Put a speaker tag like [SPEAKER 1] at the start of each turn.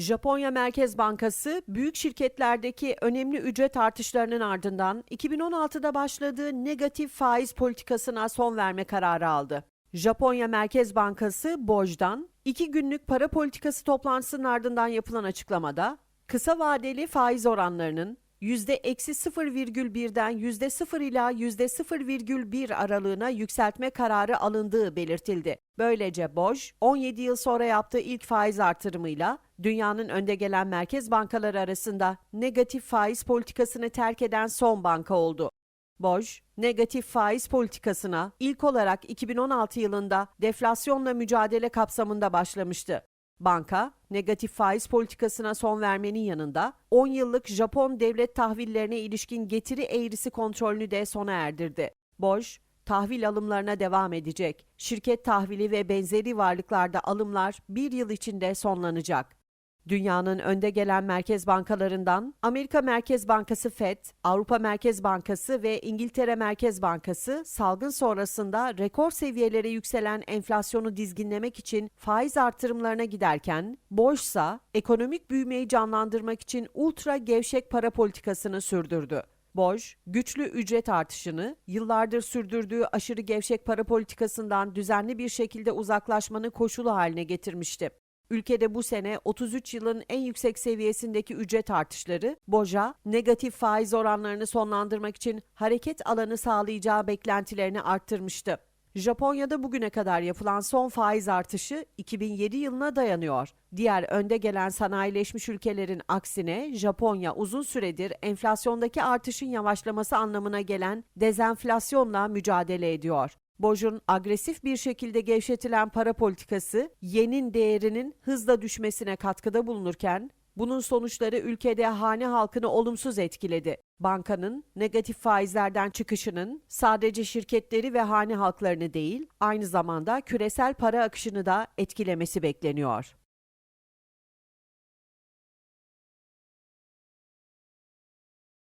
[SPEAKER 1] Japonya Merkez Bankası büyük şirketlerdeki önemli ücret artışlarının ardından 2016'da başladığı negatif faiz politikasına son verme kararı aldı. Japonya Merkez Bankası BOJ'dan iki günlük para politikası toplantısının ardından yapılan açıklamada kısa vadeli faiz oranlarının %-0,1'den %0 ila %0,1 aralığına yükseltme kararı alındığı belirtildi. Böylece BOJ, 17 yıl sonra yaptığı ilk faiz artırımıyla dünyanın önde gelen merkez bankaları arasında negatif faiz politikasını terk eden son banka oldu. BOJ, negatif faiz politikasına ilk olarak 2016 yılında deflasyonla mücadele kapsamında başlamıştı. Banka, negatif faiz politikasına son vermenin yanında 10 yıllık Japon devlet tahvillerine ilişkin getiri eğrisi kontrolünü de sona erdirdi. BOJ, tahvil alımlarına devam edecek. Şirket tahvili ve benzeri varlıklarda alımlar bir yıl içinde sonlanacak. Dünyanın önde gelen merkez bankalarından Amerika Merkez Bankası Fed, Avrupa Merkez Bankası ve İngiltere Merkez Bankası salgın sonrasında rekor seviyelere yükselen enflasyonu dizginlemek için faiz artırımlarına giderken, Borsa ekonomik büyümeyi canlandırmak için ultra gevşek para politikasını sürdürdü. Boj, güçlü ücret artışını, yıllardır sürdürdüğü aşırı gevşek para politikasından düzenli bir şekilde uzaklaşmanın koşulu haline getirmişti. Ülkede bu sene 33 yılın en yüksek seviyesindeki ücret artışları, Boja, negatif faiz oranlarını sonlandırmak için hareket alanı sağlayacağı beklentilerini arttırmıştı. Japonya'da bugüne kadar yapılan son faiz artışı 2007 yılına dayanıyor. Diğer önde gelen sanayileşmiş ülkelerin aksine Japonya uzun süredir enflasyondaki artışın yavaşlaması anlamına gelen dezenflasyonla mücadele ediyor. Boj'un agresif bir şekilde gevşetilen para politikası, yenin değerinin hızla düşmesine katkıda bulunurken, bunun sonuçları ülkede hane halkını olumsuz etkiledi. Bankanın negatif faizlerden çıkışının sadece şirketleri ve hane halklarını değil, aynı zamanda küresel para akışını da etkilemesi bekleniyor.